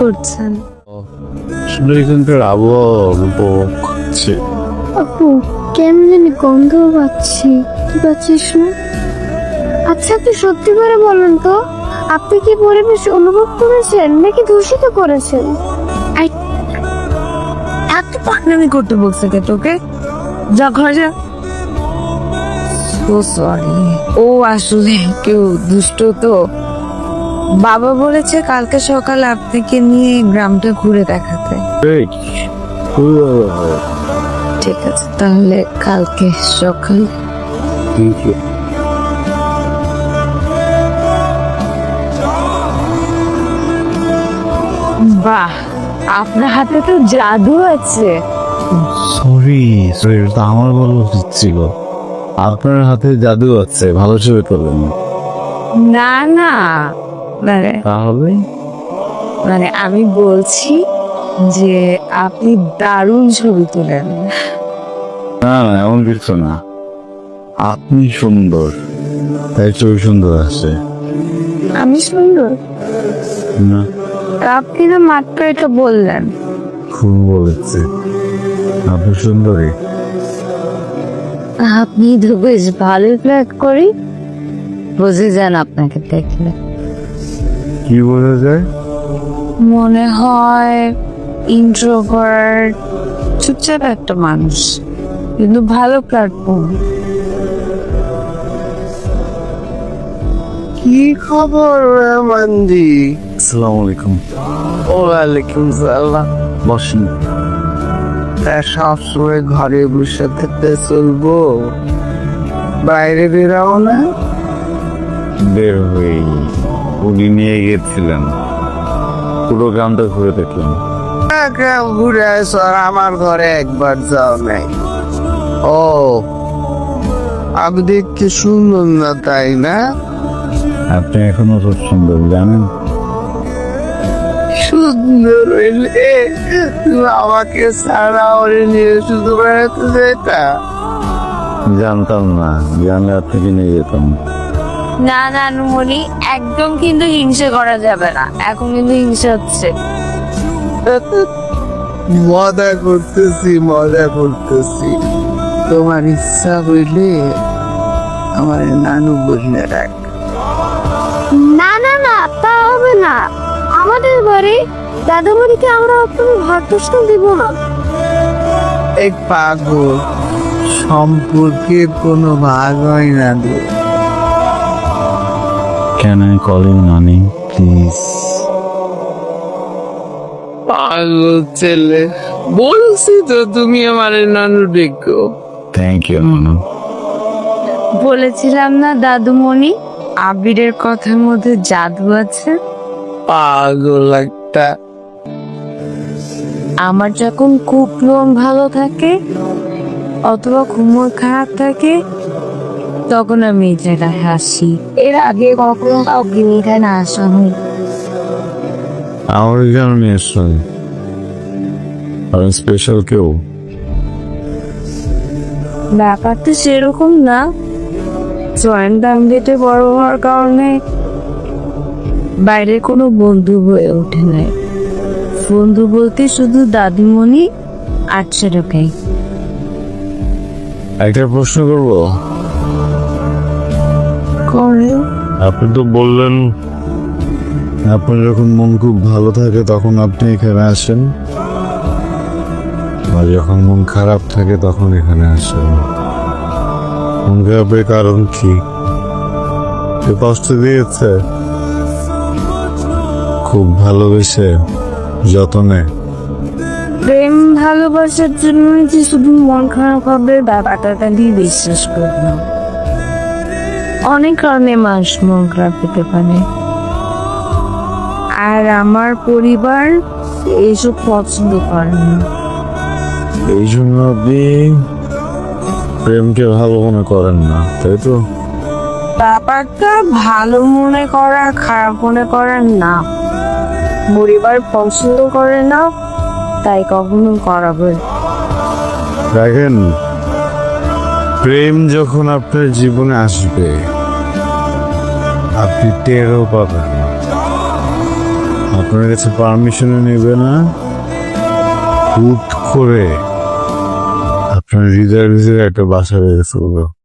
করছেন? আসলে এখানকার আবহাওয়া উপভোগ করছি। আপু কেন জানি গন্ধ পাচ্ছি। কি পাচ্ছিস না আচ্ছা আপনি সত্যি করে বলুন তো আপনি কি পরিবেশ অনুভব করেছেন নাকি দূষিত করেছেন? এত পাকনামি করতে বলছে কে তোকে? যা ঘরে যা। সরি ও আসলে কেউ দুষ্ট তো। বাবা বলেছে কালকে সকালে আপনাকে নিয়ে গ্রামটা ঘুরে দেখাতে। ঠিক আছে তাহলে কালকে সকালে. বাহ আপনার হাতে তো জাদু আছে। সরি সরি এটা আমার বলা উচিত ছিল। আপনার হাতে জাদু আছে ভালো ছবি তোলেন না না। মানে তাহলে? মানে আমি বলছি যে আপনি দারুণ ছবি তোলেন। না না এমন কিছু না। আপনি সুন্দর। তাই ছবি সুন্দর আছে। আমি সুন্দর? না। আপনি তো মাত্র এটা বললেন। খুব বলেছে। আপনি সুন্দরী। আপনি তো বেশ ভালো ফ্ল্যাট করি। বুঝে যান আপনাকে দেখলে। কি বোঝা যায়? মনে হয় ইন্ট্রোভার্ট চুপচাপ একটা মানুষ কিন্তু ভালো প্ল্যাটফর্ম কি খবর মান্দি আসসালামু আলাইকুম। ওয়ালাইকুম সালাম। বসেন। তা সবসময় ঘরে বসে থাকতে চলবো। বাইরে বেরাও না? বের হয়ে উনি নিয়ে গেছিলেন। পুরো গ্রামটা ঘুরে দেখলাম। গ্রাম ঘুরে আর আমার ঘরে একবার যাও নাই। ও আমি দেখতে সুন্দর না তাই না? আপনি এখনও খুব সুন্দর জানেন? সুন্দর হইলে আমাকে সারা ওরে নিয়ে শুধু বেড়াতে যেতা। জানতাম না জানলে আপনাকে নিয়ে যেতাম। না না নুমনি একদম কিন্তু হিংসে করা যাবে না। এখন কিন্তু হিংসে হচ্ছে। মজা করতেছি মজা করতেছি। তোমার ইচ্ছা হইলে আমার নানু বললে রাখ। না না না তা হবে না। আমাদের বাড়ি দাদু বাড়িতে আমরা ভাত প্রশ্ন দিব না। এক পাগল সম্পর্কের কোনো ভাগ হয় না গো ক্যান আই কল ইউ নানি প্লিজ পাগল ছেলে। বলছি তো তুমি আমার নানু দেখো থ্যাংক ইউ বলেছিলাম না দাদুমণি? আবিরের কথার মধ্যে জাদু আছে? পাগল একটা। আমার যখন খুব মন ভালো থাকে অথবা খুব মন খারাপ থাকে তখন আমি এই হাসি। এর আগে কখনো কাউকে এখানে না আসা হয় আমার নিয়ে এসছেন আমি স্পেশাল কেউ। ব্যাপারটা সেরকম না। জয়েন্ট ফ্যামিলিতে বড় হওয়ার কারণে বাইরে কোনো বন্ধু হয়ে ওঠে নাই বন্ধু বলতে শুধু দাদিমণি আর সেরকম একটা প্রশ্ন করব? করে। আপনি তো বললেন আপনার যখন মন খুব ভালো থাকে তখন আপনি এখানে আসেন। আর যখন মন খারাপ থাকে তখন এখানে আসেন। মন খারাপের কারণ কি? সে কষ্ট দিয়েছে খুব ভালোবেসে যতনে। প্রেম ভালোবাসার জন্য যে শুধু মন খারাপ হবে ব্যাপারটা দিয়ে বিশ্বাস করি না অনেক কারণে মানুষ মন খারাপ পেতে পারে। আর আমার পরিবার এইসব পছন্দ করে না। এই জন্য আপনি প্রেমকে ভালো মনে করেন না তাই তো? ব্যাপারটা ভালো মনে করা খারাপ মনে করার না। পরিবার পছন্দ করে না তাই কখনো করাবে দেখেন প্রেম যখন আপনার জীবনে আসবে আপনি টেরও পাবেন না। আপনার কাছে পারমিশন নেবে না। হুট করে আপনার হৃদয়ের ভিতরে একটা বাসা বেড়ে ফেলব।